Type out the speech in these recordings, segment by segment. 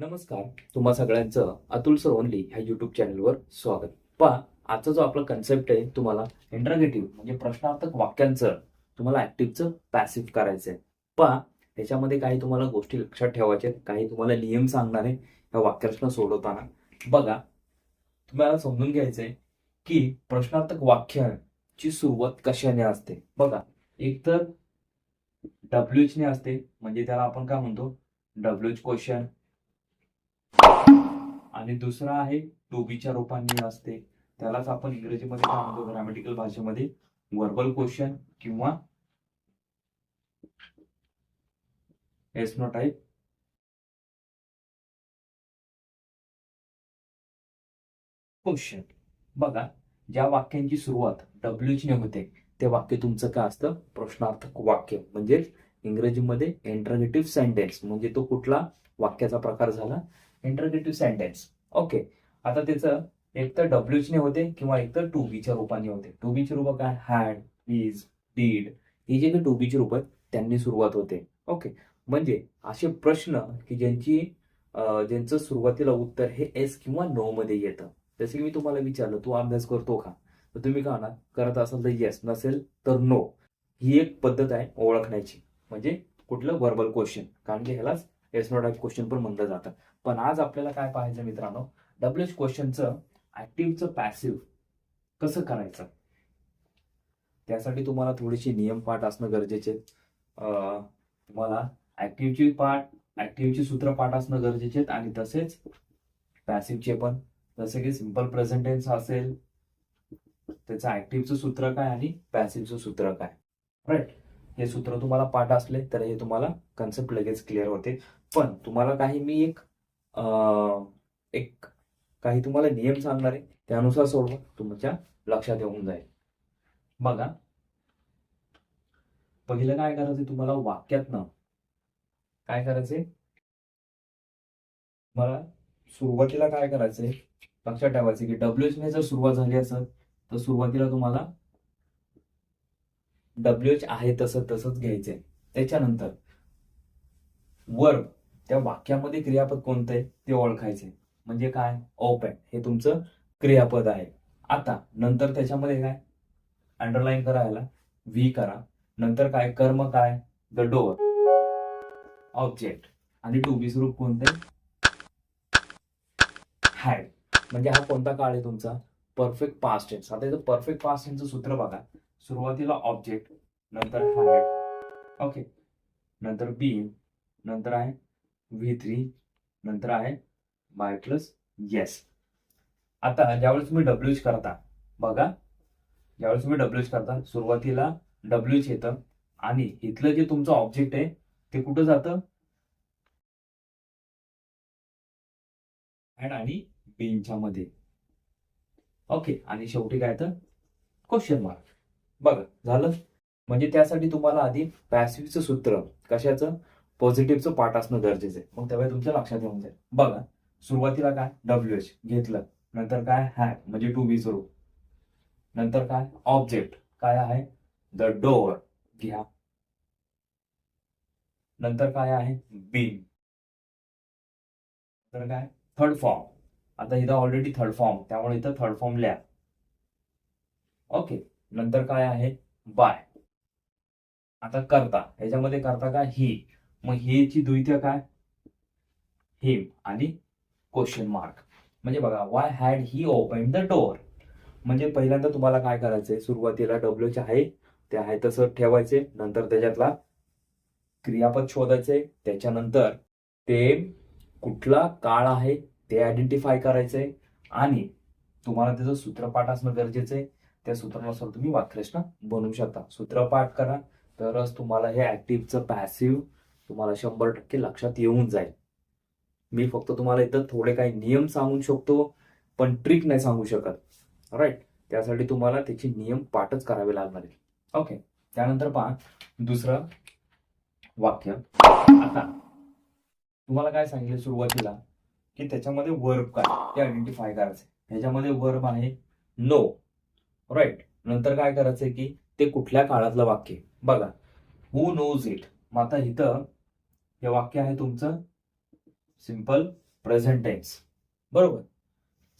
नमस्कार तुम्हा सगळ्यांचं अतुल सर ओनली ह्या युट्यूब चॅनलवर स्वागत. पहा आजचा जो आपला कन्सेप्ट आहे तुम्हाला इंट्रागेटिव्ह म्हणजे प्रश्नार्थक वाक्यांचं तुम्हाला ऍक्टिव्हचं पॅसिव्ह करायचं आहे पहा त्याच्यामध्ये काही तुम्हाला गोष्टी लक्षात ठेवायच्या आहेत काही तुम्हाला नियम सांगणार आहे ह्या वाक्यरचना सोडवताना. बघा तुम्हाला समजून घ्यायचंय की प्रश्नार्थक वाक्याची सुरुवात कशाने असते. बघा एक तर डब्ल्यू ने असते म्हणजे त्याला आपण काय म्हणतो? डब्ल्यू क्वेश्चन आणि दुसरा आहे टोबीच्या रूपाने असते. त्यालाच आपण इंग्रजीमध्ये काय म्हणतो? ग्रॅमॅटिकल भाषेमध्ये वर्बल क्वेश्चन किंवा एसनो टाईप क्वेश्चन बघा ज्या वाक्यांची सुरुवात डब्ल्यू होते ते वाक्य तुमचं काय असतं? प्रश्नार्थक वाक्य. म्हणजे इंग्रजीमध्ये इंटरगेटिव्ह सेंटेन्स म्हणजे तो कुठला? वाक्याचा प्रकार झाला. इंटरगेटिव्ह सेंटेन्स ओके आता त्याचं एक तर डब्ल्यूचने होते किंवा एक तर टू बीच्या रूपाने होते. टू बीचे रूप काय? हॅड प्लीज डीड हे जे काही टू बीची रूप आहेत त्यांनी सुरुवात होते. ओके म्हणजे असे प्रश्न की ज्यांची ज्यांचं सुरुवातीला उत्तर हे एस किंवा नो मध्ये येतं. जसं की मी तुम्हाला विचारलं तू अभ्यास करतो का? तर तुम्ही का ना करत असाल तर येस नसेल तर नो ही एक पद्धत आहे ओळखण्याची. म्हणजे कुठलं वर्बल क्वेश्चन कारण की ह्यालाच एस नो टाईप क्वेश्चन पण म्हणलं जातं. पण आज आपल्याला काय पाहायचं मित्रांनो? डब्ल्यू एच क्वेश्चनचं ऍक्टिव्हचं पॅसिव्ह कसं करायचं? त्यासाठी तुम्हाला थोडीशी नियम पाठ असणं गरजेचे. तुम्हाला ऍक्टिव्हची पाठ ऍक्टिव्हची सूत्र पाठ असणं गरजेचे आहेत आणि तसेच पॅसिव्हचे पण. जसे की सिंपल प्रेझेंटेन्स असेल त्याचं ऍक्टिव्हचं सूत्र काय आणि पॅसिव्हचं सूत्र काय? राईट हे सूत्र तुम्हाला पाठ असले तर हे तुम्हाला कन्सेप्ट लगेच क्लिअर होते. पण तुम्हाला काही मी एक एक काही तुम्हाला नियम सांगणार आहे त्यानुसार सोडवा तुमच्या लक्षात येऊन जाईल. बघा पहिलं काय करायचं तुम्हाला वाक्यातनं? काय करायचंय मला सुरुवातीला काय करायचंय लक्षात ठेवायचं की डब्ल्यूएच ने जर सुरुवात झाली असेल तर सुरुवातीला तुम्हाला डब्ल्यूएच आहे तसं तसंच घ्यायचंय. त्याच्यानंतर वर्ब. त्या वाक्यामध्ये क्रियापद कोणतं आहे? ते ओळखायचे म्हणजे काय? ओपन हे तुमचं क्रियापद आहे. आता नंतर त्याच्यामध्ये काय? अंडरलाईन करायला व्ही करा. नंतर काय? कर्म काय? द डोअर ऑब्जेक्ट आणि टू बी स्वरूप कोणते हॅड म्हणजे हा कोणता काळ आहे तुमचा? परफेक्ट पास्ट टेन्स आता इथं परफेक्ट पास्ट टेन्सचं सूत्र बघा. सुरुवातीला ऑब्जेक्ट नंतर हॅड ओके नंतर बी नंतर आहे व्ही थ्री नंतर आहे बाय प्लस येस आता ज्यावेळेस तुम्ही डब्ल्यू करता बघा. ज्यावेळेस तुम्ही डब्ल्यू करता सुरुवातीला डब्ल्यू येतं आणि इथलं जे तुमचं ऑब्जेक्ट आहे ते कुठं जातं? अँड आणि बीनच्या मध्ये. ओके आणि शेवटी काय तर क्वेश्चन मार्क बघा झालं? म्हणजे त्यासाठी तुम्हाला आधी पॅसिव्हचं सूत्र कशाचं? पॉझिटिव्हचं पार्ट असणं गरजेचं आहे. मग तेव्हा तुमच्या लक्षात येऊन जाईल. बघा सुरुवातीला काय? डब्ल्यू एच घेतलं. नंतर काय? हॅक म्हणजे टू बी स्वरूप नंतर काय? ऑब्जेक्ट काय आहे? द डोअर घ्या. नंतर काय आहे? बीन नंतर काय? थर्ड फॉर्म आता इथं ऑलरेडी थर्ड फॉर्म त्यामुळे इथं थर्ड फॉर्म लिहा. ओके नंतर काय आहे? बाय आता करता. याच्यामध्ये करता काय ही मग ची द्वितीय काय? हिम आणि क्वेश्चन मार्क म्हणजे बघा why had he open the door म्हणजे पहिल्यांदा तुम्हाला काय करायचंय? सुरुवातीला डब्ल्यूच आहे ते आहे तसं ठेवायचे. नंतर त्याच्यातला क्रियापद शोधायचे. त्याच्यानंतर ते कुठला काळ आहे ते आयडेंटिफाय करायचंय आणि तुम्हाला त्याचं सूत्रपाठ असणं गरजेचं आहे. त्या सूत्रानुसार तुम्ही वाक्यरचना बनवू शकता. सूत्रपाठ करा. तरच तुम्हाला हे ऍक्टिव्हचं पॅसिव्ह तुम्हाला शंभर टक्के लक्षात येऊन जाईल. मी फक्त तुम्हाला इथं थोडे काही नियम सांगू शकतो पण ट्रिक नाही सांगू शकत. राईट त्यासाठी तुम्हाला त्याचे नियम पाठच करावे लागणार आहे ओके त्यानंतर पहा दुसरं वाक्य. आता तुम्हाला काय सांगितलं सुरुवातीला? की त्याच्यामध्ये वर्ब काय? ते आयडेंटिफाय करायचं ह्याच्यामध्ये वर्ब आहे नो राईट नंतर काय करायचंय की ते कुठल्या काळातलं वाक्य बघा. हु नोज इट मग आता इथं हे वाक्य आहे तुमचं. सिंपल प्रेझेंट टेन्स बरोबर?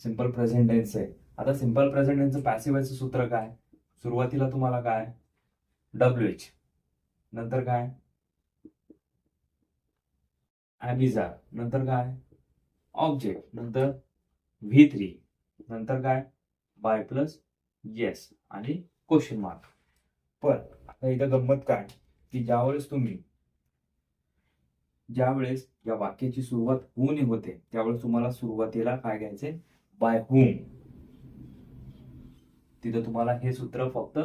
सिंपल प्रेझेंट टेन्स आहे. आता सिंपल प्रेझेंट टेन्सचं पॅसिव्हायचं सूत्र काय? सुरुवातीला तुम्हाला काय? डब्ल्यू एच नंतर काय? ॲमिझार नंतर काय? ऑब्जेक्ट नंतर व्ही थ्री नंतर काय? बाय प्लस येस आणि क्वेश्चन मार्क पण आता इथं गंमत काय की ज्यावेळेस तुम्ही ज्यावेळेस या वाक्याची सुरुवात होऊन होते त्यावेळेस तुम्हाला सुरुवातीला काय घ्यायचे? बाय होम तिथं तुम्हाला हे सूत्र फक्त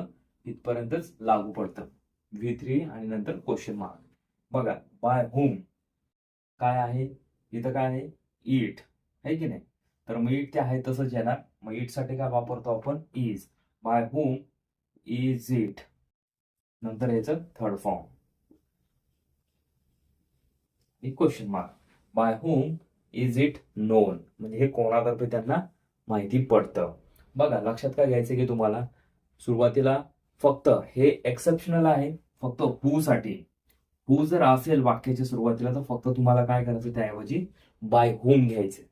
इथपर्यंतच लागू पडतं. व्ही थ्री आणि नंतर क्वेश्चन मार्क बघा बाय होम काय आहे? इथं काय आहे? इट आहे की नाही? तर मग इट ते आहे तसंच येणार. मग इटसाठी काय वापरतो आपण? Is by whom is it नंतर याचं third form question mark by whom is it known म्हणजे हे कोणातर्फे त्यांना माहिती पडतं. बघा लक्षात काय घ्यायचं की तुम्हाला? सुरुवातीला फक्त हे एक्सेप्शनल आहे फक्त हू साठी. हू जर असेल वाक्याच्या सुरुवातीला तर फक्त तुम्हाला काय करायचं त्याऐवजी बाय होम घ्यायचे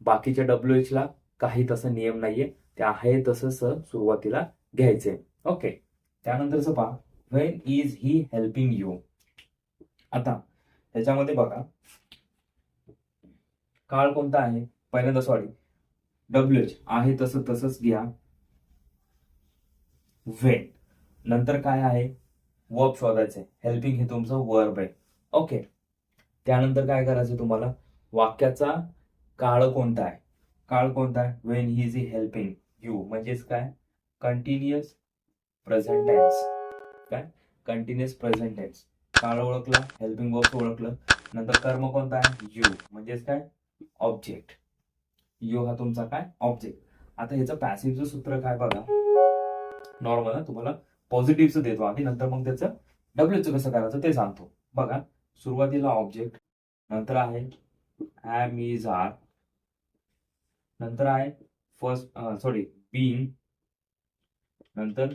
बाकीच्या डब्ल्यू एच ला काही तसं नियम नाहीये. ते आहे तसंच सुरुवातीला घ्यायचे ओके त्यानंतरच पहा. When is he helping you आता ह्याच्यामध्ये बघा. काळ कोणता आहे? पहिल्यांदा सॉरी डब्ल्यू एच आहे तसं तसंच घ्या. वेन नंतर काय आहे? वर्ब शोधायचे हेल्पिंग हे तुमचं वर्ब आहे. ओके त्यानंतर काय करायचं तुम्हाला? वाक्याचा काळ कोणता आहे? काळ कोणता आहे? When he is helping you म्हणजेच काय? कंटिन्युअस प्रेझेंट टेन्स काय? कंटिन्युअस प्रेझेंट टेन्स काळ ओळखला हेल्पिंग बॉक्स ओळखलं. नंतर कर्म कोणता आहे? यू म्हणजेच काय? ऑब्जेक्ट यू हा तुमचा काय? ऑब्जेक्ट आता ह्याचं पॅसिव्हचं सूत्र काय बघा? नॉर्मल तुम्हाला पॉझिटिव्हचं देतो आम्ही. नंतर मग त्याचं डब्ल्यूचं कसं करायचं ते सांगतो. बघा सुरुवातीला ऑब्जेक्ट नंतर आहे ॲम इज आर नंतर आहे फर्स्ट सॉरी बीइंग नंतर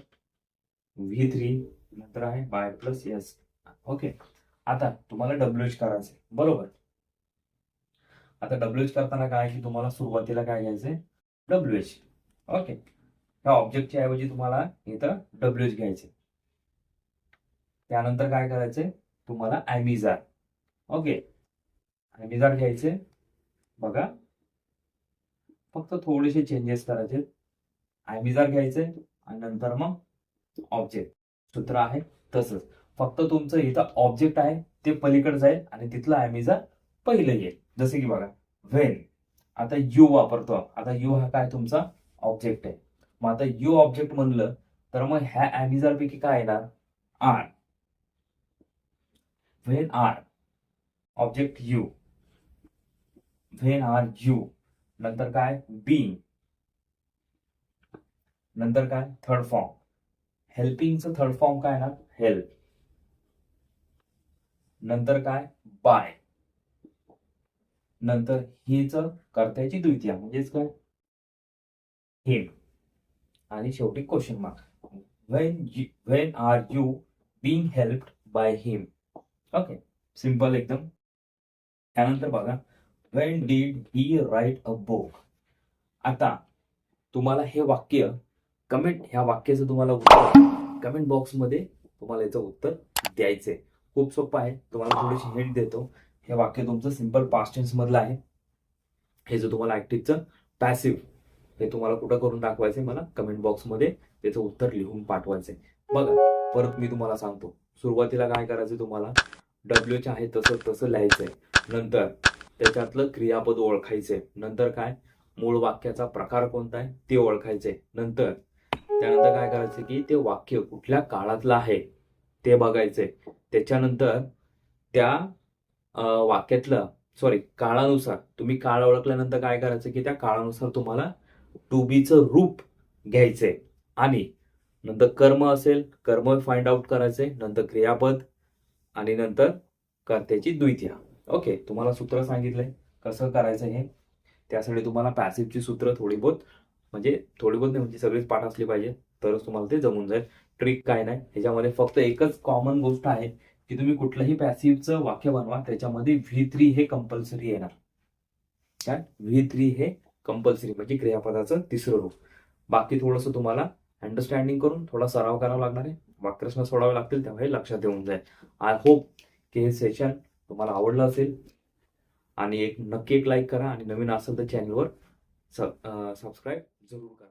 व्ही थ्री नंतर आहे बाय प्लस एस ओके. आता तुम्हाला डब्ल्यू एच करायचंय. बरोबर? आता डब्ल्यू एच करताना काय की तुम्हाला सुरुवातीला काय घ्यायचंय? W H okay. ह्या ऑब्जेक्टच्या ऐवजी तुम्हाला इथं डब्ल्यू एच घ्यायचे त्यानंतर काय करायचंय? तुम्हाला ॲमिझार ओके. ॲमिझार घ्यायचे बघा. फक्त थोडेसे चेंजेस करायचे ॲमिझार घ्यायचे आणि नंतर मग ऑब्जेक्ट सूत्र आहे तसंच. फक्त तुमचं इथं ऑब्जेक्ट आहे ते पलीकडे जाईल आणि तिथलं ॲमिझार पहिलं येईल. जसे की बघा व्हेन आता यू वापरतो आता यू हा काय तुमचा ऑब्जेक्ट आहे. मग आता यू ऑब्जेक्ट म्हणलं तर मग ह्या ॲमिझार पैकी काय येणार? Are when are object you when are you नंतर काय? बीइंग नंतर काय? थर्ड फॉर्म हेल्पिंगचं थर्ड फॉर्म काय येणार? हेल्प नंतर काय? बाय. नंतर हेच कर्त्याची द्वितीय म्हणजेच काय? हिम आणि शेवटी question mark when when are you being helped by him okay simple एकदम. त्यानंतर बघा. When did he write a book आता तुम्हाला हे वाक्य कमेंट ह्या वाक्याचं तुम्हाला उत्तर कमेंट बॉक्समध्ये तुम्हाला याचं उत्तर द्यायचंय. खूप सोपं आहे. तुम्हाला थोडीशी हिंट देतो. हे वाक्य तुमचं सिंपल पास्ट टेन्स मधलं आहे. हे जो तुम्हाला ऍक्टिव्हचं पॅसिव्ह हे तुम्हाला कुठं करून दाखवायचंय मला? कमेंट बॉक्समध्ये त्याचं उत्तर लिहून पाठवायचंय. बघा परत मी तुम्हाला सांगतो. सुरुवातीला काय करायचं तुम्हाला? डब्ल्यूच आहे तसं तसं लिहायचंय. नंतर त्याच्यातलं क्रियापद ओळखायचंय. नंतर काय? मूळ वाक्याचा प्रकार कोणता आहे? ते ओळखायचंय. नंतर त्यानंतर काय करायचं की ते वाक्य कुठल्या काळातलं आहे? ते बघायचंय. त्याच्यानंतर त्या वाक्यातलं सॉरी काळानुसार तुम्ही काळ ओळखल्यानंतर काय करायचं की त्या काळानुसार तुम्हाला टू बीचं रूप घ्यायचंय. आणि नंतर कर्म असेल कर्म फाइंड आउट करायचंय नंतर क्रियापद आणि नंतर कर्त्याची द्वितीया. ओके तुम्हाला सूत्र सांगितलंय कसं करायचं हे? त्यासाठी तुम्हाला पॅसिव्हची सूत्र थोडी बहुत म्हणजे थोडी बहुत नाही म्हणजे सगळीच पाठ असली पाहिजे. तरच तुम्हाला ते जमून जाईल. ट्रिक काय नाही. ह्याच्यामध्ये फक्त एकच कॉमन गोष्ट आहे की तुम्ही कुठलंही पॅसिव्हचं वाक्य बनवा त्याच्यामध्ये व्ही थ्री हे कंपल्सरी येणार. छान व्ही थ्री हे कंपल्सरी म्हणजे क्रियापदाचं तिसरं रूप. बाकी थोडंसं तुम्हाला अंडरस्टँडिंग करून थोडा सराव करावा लागणार आहे. वाक्यरचना सोडावे लागतील तेव्हा हे लक्षात येऊन जाईल. आय होप की हे सेशन तुम्हाला आवडलं असेल. आणि एक नक्की एक लाईक करा. आणि नवीन असेल तर चॅनलवर सबस्क्राईब जरूर करा.